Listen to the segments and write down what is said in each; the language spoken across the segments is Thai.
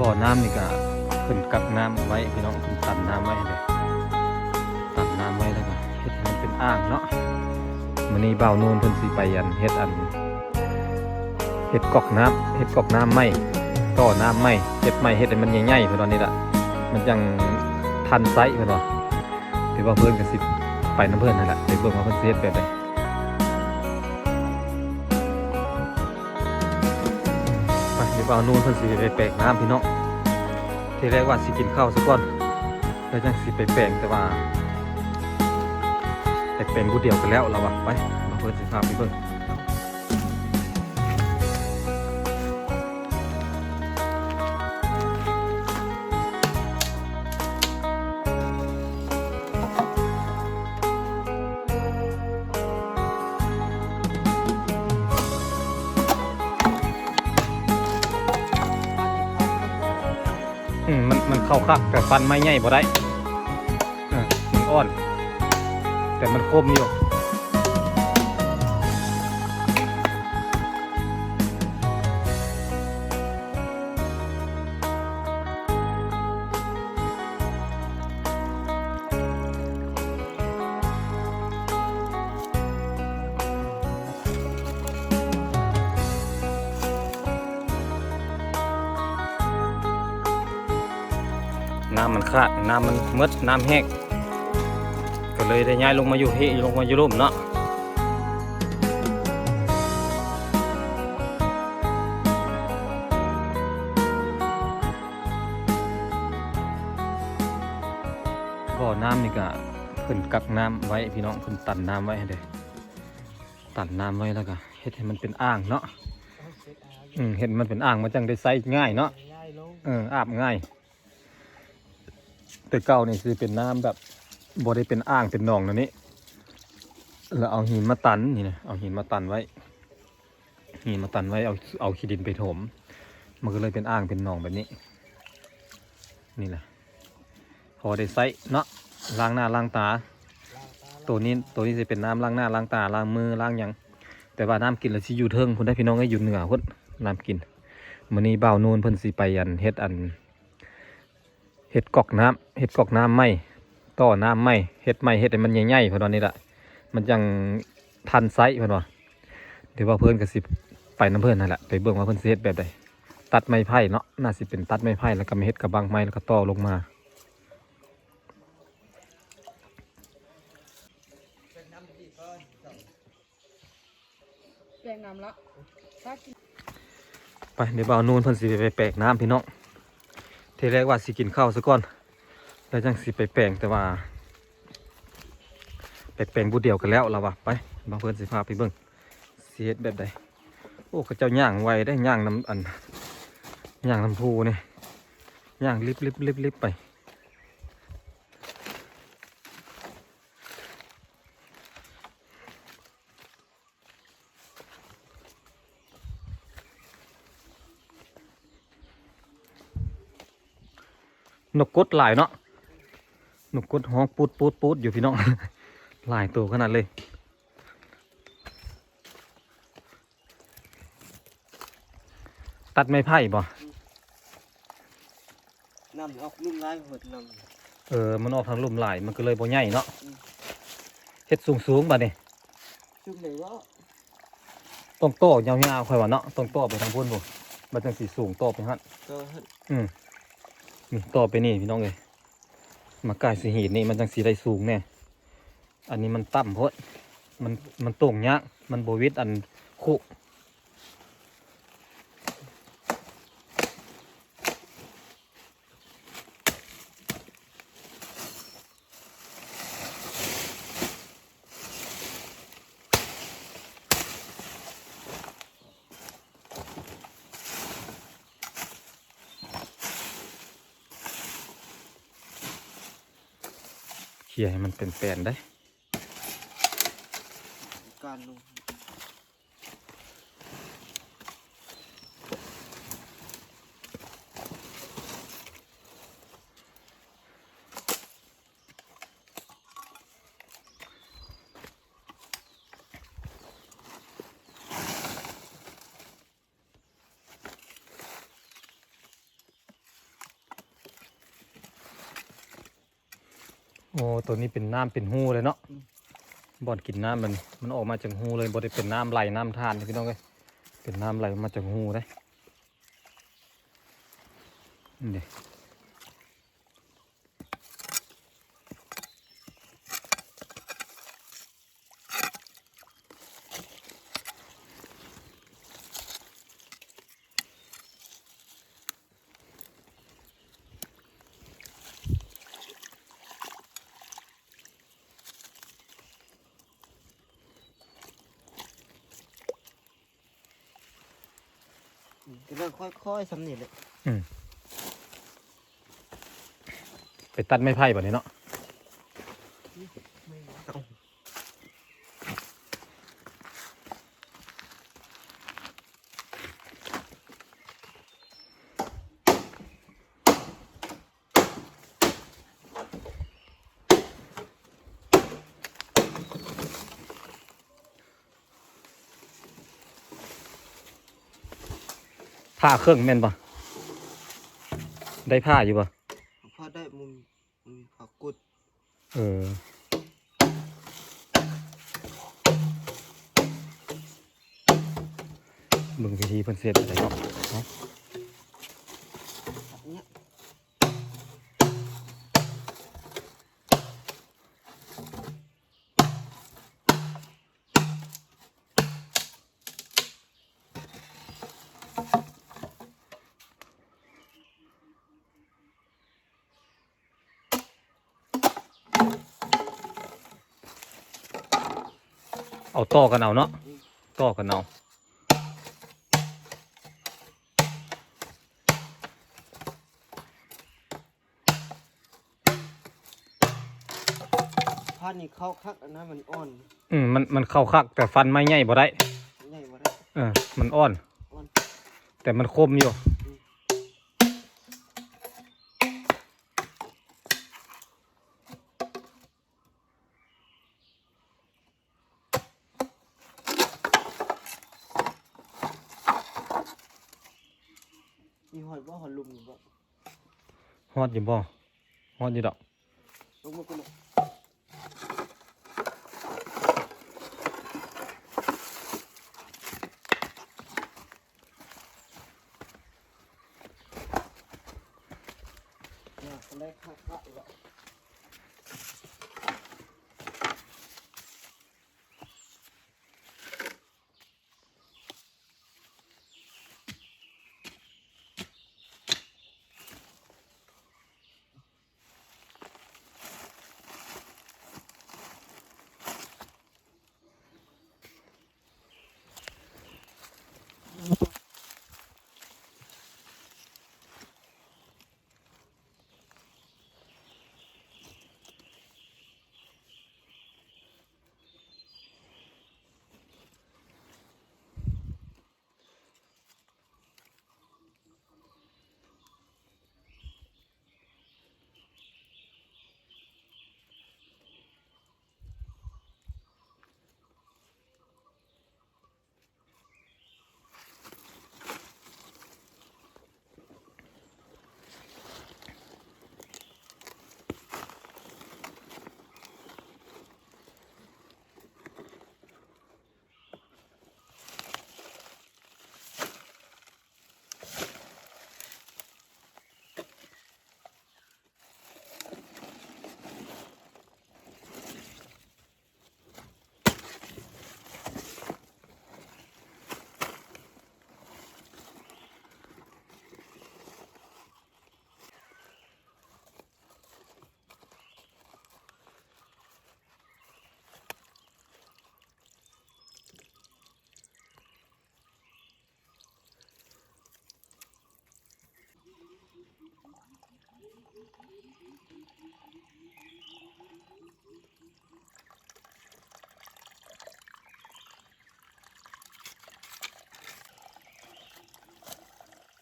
บ่อน้ำนี่ก็ขึ้นกักน้ำไว้พี่น้องขึ้นตันน้ำไว้เลยตันน้ำไว้แล้วก็เฮ็ดให้มันเป็นอ่างเนาะมื้อนี้บ่าวนูนเพิ่นสิไปอันเฮ็ดอันเฮ็ดกอกน้ำเฮ็ดกอกน้ำไหม้ต่อน้ำไหม้เฮ็ดไหม้เฮ็ดให้มันใหญ่ๆเพิ่นว่านี่ล่ะมันจังทันไซส์เพิ่นว่าถือว่าเพิ่นก็สิไปน้ำเพิ่นนั่นแหละไปเบิ่งว่าเพิ่นสิเฮ็ดแบบใด ไปเดี๋ยวนูนเพิ่นสิไปแปลงน้ำพี่น้องทีแรกว่าสิกินข้าวซะก่อนแล้วจังสิไปแปลงแต่ว่าไปแปลงกูเดียวกันแล้วเราอะไปมาเพิ่นสิพาไปเบิ่ง เข้าคักแต่ฟันไม่ใหญ่บ่ได้ออมันอ่อน แต่มันคมอยู่ำมันขาดน้ำมันหมดน้ำแห้งก็เลยได้ย้ายลงมาอยู่เฮลงมาอยู่ร่มเนาะบ่อน้ำนี่ก็ขึ้นกักน้ำไว้พี่น้องขึ้นตันน้ำไว้ให้เลยตันน้ำไว้แล้วก็เฮ็ดให้มันเป็นอ่างเนาะอืมเห็นมันเป็นอ่างมันจังได้ใส่ง่ายเนาะง่ายลงเอออาบง่าย แต่เก่านี่คือเป็นน้ำแบบบ่ได้เป็นอ่างเป็นหนองนะนี่แล้วเอาหินมาตันนี่นะเอาหินมาตันไว้ หินมาตันไว้เอาเอาขี้ดินไปถม มันก็เลยเป็นอ่างเป็นหนองแบบนี้ นี่แหละพอได้ใส่เนาะล้างหน้าล้างตา ตัวนี้ตัวนี้จะเป็นน้ำล้างหน้าล้างตาล้างมือล้างยังแต่ว่าน้ำกินแล้วสิอยู่เทิงคุณได้พี่น้องก็อยู่เหนือพุ่นน้ำกินมื้อนี้บ่าวนูนเพิ่นสิไปอันเฮ็ดอัน เฮ็ดกอกน้ำเฮ็ดกอกน้ำไหมต่อน้ำไหมเฮ็ดไหมเฮ็ดให้มันใหญ่ๆเพิ่นว่านี่ล่ะมันจังทันไซส์เพิ่นว่าเดี๋ยวว่าเพิ่นก็สิไปน้ำเพิ่นนั่นแหละไปเบิ่งว่าเพิ่นสิเฮ็ดแบบใดตัดไม้ไผ่เนาะน่าสิเป็นตัดไม้ไผ่แล้วก็มาเฮ็ดกับบังไม้แล้วก็ต่อลงมาแปลงน้ำละถ้ากินไปเดี๋ยวบ่าวนูนเพิ่นสิไปแปลงน้ำพี่น้อง ทีแรกว่าสิกินข้าวซะก่อน แล้วจังสิไปแปลงแต่ว่า ไปแปลงบูเดียวกันแล้วเราว่าไปบางเพิ่นสิพาไปเบิ้งเสียดแบบใดโอ้กระเจ้าย่างไวได้ย่างน้ำอันย่างน้ำพูนี่ย่างลิบลิบลิบลิบไป นกกดหลายเนาะนกกดห้องปูดปูดปูดอยู่พี่น้องหลายตัวขนาดเลยตัดไม้ไผ่บ่น้ำออกนุ่มร้ายหดน้เออ มันออกทางลุ่มหลายมันก็เลยบ่ใหญ่เนาะเฮ็ดสูงสูงๆบัดนี้ำชุบเลยว่าต้องโต้ยาวๆค่อยว่าเนาะต้องโต้ไปทางพุ่นบ่มันจังสิสูงโต้ไปหั่นก็อืม นี่อไปนี่พี่น้องเลยมากายสีหีดนี่มันจังสีได้สูงเนี่ยอันนี้มันต่ำเพราะมันมันโต่งยากมันโบวิดอันคุ ขี่ยให้มันเป็นแปลนได้การลง โอ้ตัวนี้เป็นน้ำเป็นหูเลยเนาะบ่อนกินน้ำมันมันออกมาจากหูเลยบ่ได้เป็นน้ำไหลน้ำทานพี่น้องเลยเป็นน้ำไหลมาจากหูเลยนี่ เด้กำลังค่อยๆสำเร็จเลยไปตัดไม้ไผ่แบบนี้เนาะ ผ้าเครื่องแม่นปะได้ผ้าอยู่ปะพอได้มุมมุมผักกุด เออเบิ่งวิธีเพิ่นเสร็จอะไรเนาะเนาะ แบบเนี้ยเเอาต่อกันเอาเนาะต่อกันเอาผ้านี่เข้าคักอันนั้นมันอ่อนอืมมันมันเข้าคัก แต่ฟันไม่ใหญ่บ่ได้ใหญ่กว่าได้เออมันอ่อน อ่อน แต่มันคมอยู่ มี หอยบ่หอยลุมอยู่บ่ฮอดอยู่บ่ฮอดอยู่ดอกลงมากูเลยเนี่ยแรกคักคักอีกแล้ว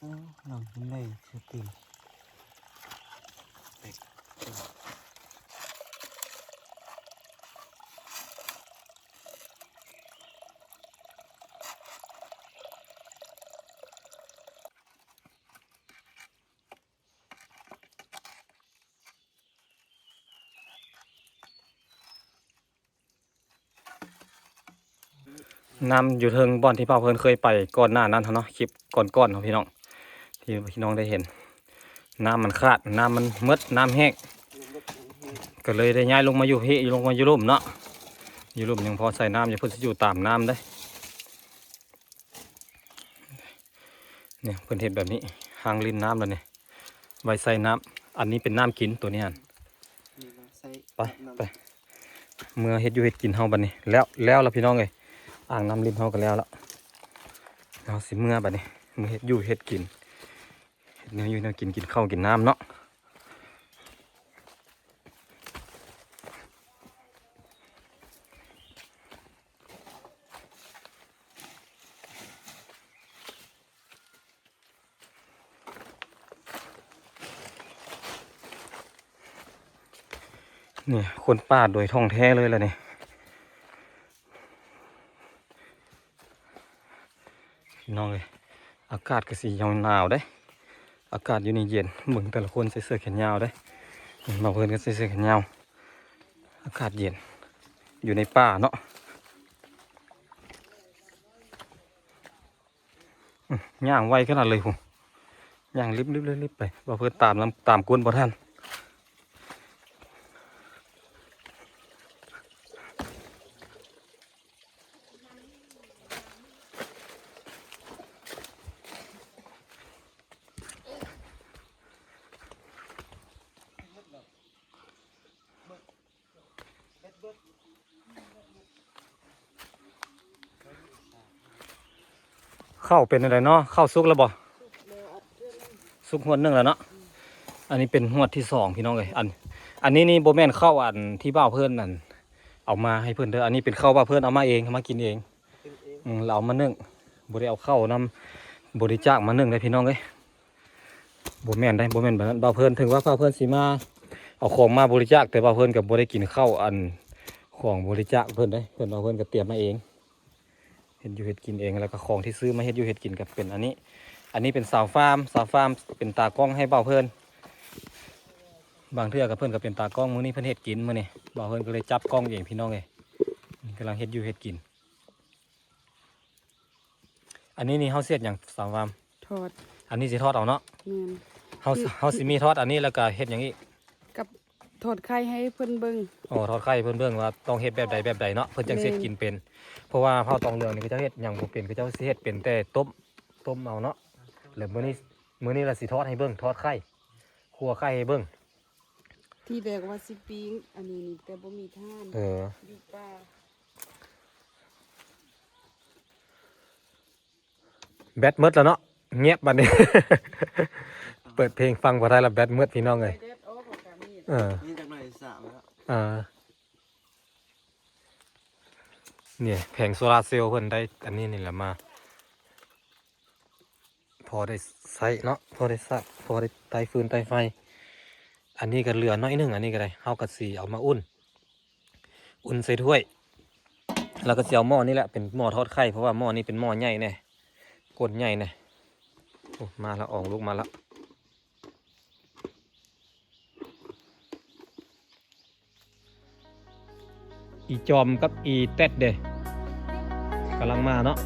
หลังนสติน้ำอยู่เทิงบ่อนที่พ่อเพื่อนเคยไปก่อนหน้านั้นเนาะคลิปก่อนๆเนาะพี่น้อง ที่พี่น้องได้เห็น น้ำมันขาดน้ำมันหมืดน้ำแห้งก็เลยได้ย้ายลงมาอยู่พี่ลงมาอยู่ร่มเนาะอยู่ร่มยังพอใส่น้ำอย่าเพิ่นสิอยู่ตามน้ำได้เนี่ยเพิ่นเห็นแบบนี้หางลิ้นน้ำแล้วเนี่ยไว้ใส่น้ำอันนี้เป็นน้ำกินตัวนี้ฮันนี่เราใส่ไปไปเมื่อเฮ็ดอยู่เฮ็ดกินเฮาบัดนี้ แล้วแล้วล่ะพี่น้องเอ้ยอ่างน้ำลิ้นเฮาก็แล้วละเราสิเมื่อบัดนี้เมื่อเฮ็ดอยู่เฮ็ดกิน เฮ็ดแนวอยู่นวกินกินข้าวกินน้ำเนาะนี่คนป่าโดยท่องแท้เลยล่ะเนี่ยน้องเอ้ยอากาศก็สียาวหนาวได้ อากาศอยู่ในเย็นเบิ่งแต่ละคนใส่เสื้อแขนยาวได้มาเพิ่นก็ใส่เสื้อแขนยาว อากาศเย็น อยู่ในป่าเนาะย่างไวขนาดเลยผมย่างลิบๆรีบๆไปบ่เพิ่นตามลำตามกวนบ่ทัน เข้าเป็นอะไรเนาะเข้าซุกแล้วบ่ซุกหวดหนึ่งแล้วเนาะอันนี้เป็นหวดที่สองพี่น้องเลยอัน อันนี้นี่โบแมนเข้าอันที่บ้าเพื่อนนั่นเอามาให้เพื่อนเด้ออันนี้เป็นข้าวบ้าเพื่อนเอามาเองเอามากินเองเป็นเองอืมเราเอามานึ่งบริเอาเข้านำบริจาคมานึ่งเลยพี่น้องเลยโบแมนได้โบแมนแบบนั้นบ้าเพื่อนถึงว่าบ้าเพื่อนสีมาเอาของมาบริจาคแต่บ้าเพื่อนกับบริกินข้าวอัน ของบริจาคเพื่อนได้เพื่อนบ้าวเพื่อนก็เตรียมมาเอง เห็ดอยู่เห็ดกินเองแล้วก็ของที่ซื้อมาเห็ดอยู่เห็ดกินกับเป็นอันนี้ อันนี้เป็นสาวฟาร์มสาวฟาร์มเป็นตากล้องให้เบาเพิ่นบางเทื่อกับเพิ่นก็เป็นตากล้องมื้อนี้เพิ่นเห็ดกินมื้อนี้เบาเพิ่นก็เลยจับกล้องเองพี่น้องเอ้ยกำลังเห็ดอยู่เห็ดกิน อันนี้นี่เฮาเสียดอย่างสาวฟาร์มทอด อันนี้สิทอดเอาเนาะแม่นเฮาเฮาสิมีทอดอันนี้แล้วก็เฮ็ดอย่างนี้กับ ทอดไข่ให้เพิ่นเบิ่งอ๋อทอดไข่เพิ่นเบิ่งว่าต้องเฮ็ดแบบใดแบบใดเนาะเพิ่นจังสิเฮ็ดกินเป็น เพราะว่าเผาตองเหลืองนี่ก็จะเฮ็ดหยังบ่เป็นก็จะสิเฮ็ดเป็นแต่ต้มต้มเอาเนาะแล้วมื้อนี้มื้อนี้เราสิทอดให้เบิ่งทอดไข่คั่วไข่ให้เบิ่งที่แรกว่าสิปิ้งอันนี้นี่แต่บ่มีท่านเอออยู่ป่าแบตหมดแล้วเนาะเงียบบัดนี้ เปิดเพลงฟังบ่ได้ละแบตหมดพี่น้องเอ้ยไป เด็ดออกของกามีดเออนี่จากไหนสามแล้วอ่าเนี่ยแผงโซลาร์เซลล์เพิ่นได้ อันนี้นี่แหละมา พอได้ใช้เนาะพอได้สักพอได้ไตฟืนไตไฟ อันนี้ก็เหลือน้อยหนึงอันนี้ก็ได้เฮาก็สีเอามาอุ่น อุ่นใส่ถ้วย แล้วก็สิเอาหม้อนี่แหละเป็นหม้อทอดไข่เพราะว่าหม้อนี้เป็นหม้อใหญ่แน่กดใหญ่แน่โอ้มาแล้วออกลูกมาแล้ว อีจอมกับอีเต็ดเดกำลังมาเนาะ